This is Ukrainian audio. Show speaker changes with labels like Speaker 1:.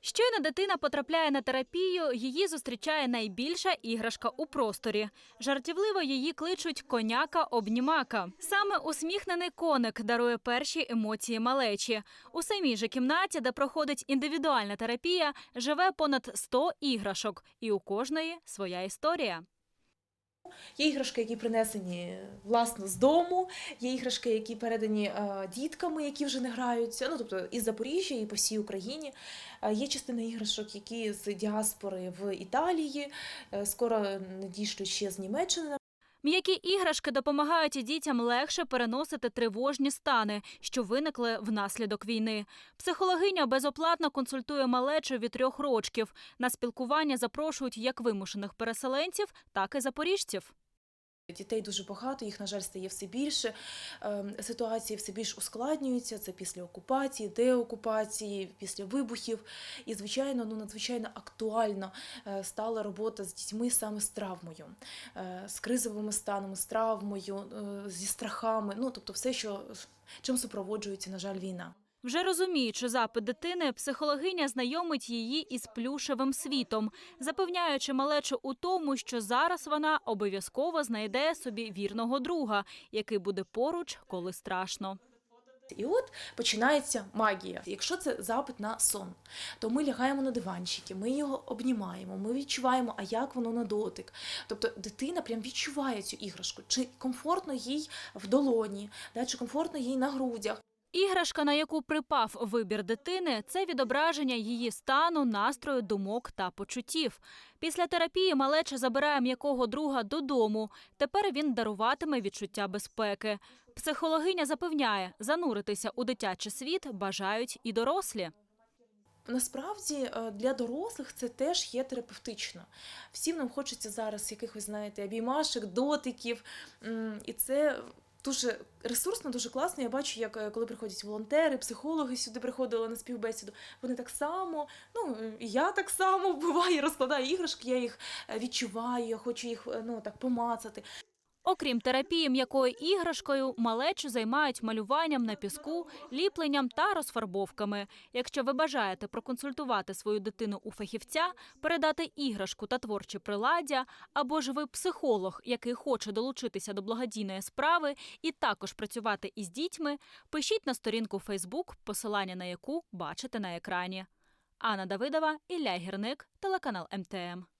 Speaker 1: Щойно дитина потрапляє на терапію, її зустрічає найбільша іграшка у просторі. Жартівливо її кличуть коняка-обнімака. Саме усміхнений коник дарує перші емоції малечі. У самій же кімнаті, де проходить індивідуальна терапія, живе понад 100 іграшок, і у кожної своя історія.
Speaker 2: Є іграшки, які принесені власно з дому, є іграшки, які передані е, дітками, які вже не граються. Ну тобто із Запоріжжя і по всій Україні. Е, є частина іграшок, які з діаспори в Італії. Е, скоро надійшлють ще з Німеччини.
Speaker 1: М'які іграшки допомагають дітям легше переносити тривожні стани, що виникли внаслідок війни. Психологиня безоплатно консультує малечу від трьох рочків. На спілкування запрошують як вимушених переселенців, так і запоріжців.
Speaker 2: Дітей дуже багато, їх, на жаль, стає все більше. Е, Ситуації все більш ускладнюються. Це після окупації, деокупації, після вибухів. І, звичайно, ну надзвичайно актуально е, стала робота з дітьми саме з травмою, е, з кризовими станами, з травмою, е, зі страхами. Ну тобто, все, що чим супроводжується, на жаль, війна.
Speaker 1: Вже розуміючи запит дитини, психологиня знайомить її із плюшевим світом, запевняючи малечу у тому, що зараз вона обов'язково знайде собі вірного друга, який буде поруч, коли страшно.
Speaker 2: І от починається магія. Якщо це запит на сон, то ми лягаємо на диванчики, ми його обнімаємо, ми відчуваємо, а як воно на дотик. Тобто дитина прям відчуває цю іграшку, чи комфортно їй в долоні, чи комфортно їй на грудях.
Speaker 1: Іграшка, на яку припав вибір дитини, це відображення її стану, настрою, думок та почуттів. Після терапії малеча забирає м'якого друга додому. Тепер він даруватиме відчуття безпеки. Психологиня запевняє, зануритися у дитячий світ бажають і дорослі.
Speaker 2: Насправді е, для дорослих це теж є терапевтично. Всім нам хочеться зараз якихось, знаєте, обіймашок, дотиків. І це дуже ресурсно, дуже класно. Я бачу, як е, коли приходять волонтери, психологи сюди приходили на співбесіду. Вони так само, ну і я так само буває, розкладаю іграшки, я їх е, відчуваю, я хочу їх е, ну так помацати.
Speaker 1: Окрім терапії м'якою іграшкою, малечу займають малюванням на піску, ліпленням та розфарбовками. Якщо ви бажаєте проконсультувати свою дитину у фахівця, передати іграшку та творчі приладдя, або ж ви психолог, який хоче долучитися до благодійної справи і також працювати із дітьми, пишіть на сторінку Фейсбук, посилання на яку бачите на екрані. Анна Давидова, Ілля Гірник, телеканал МТМ.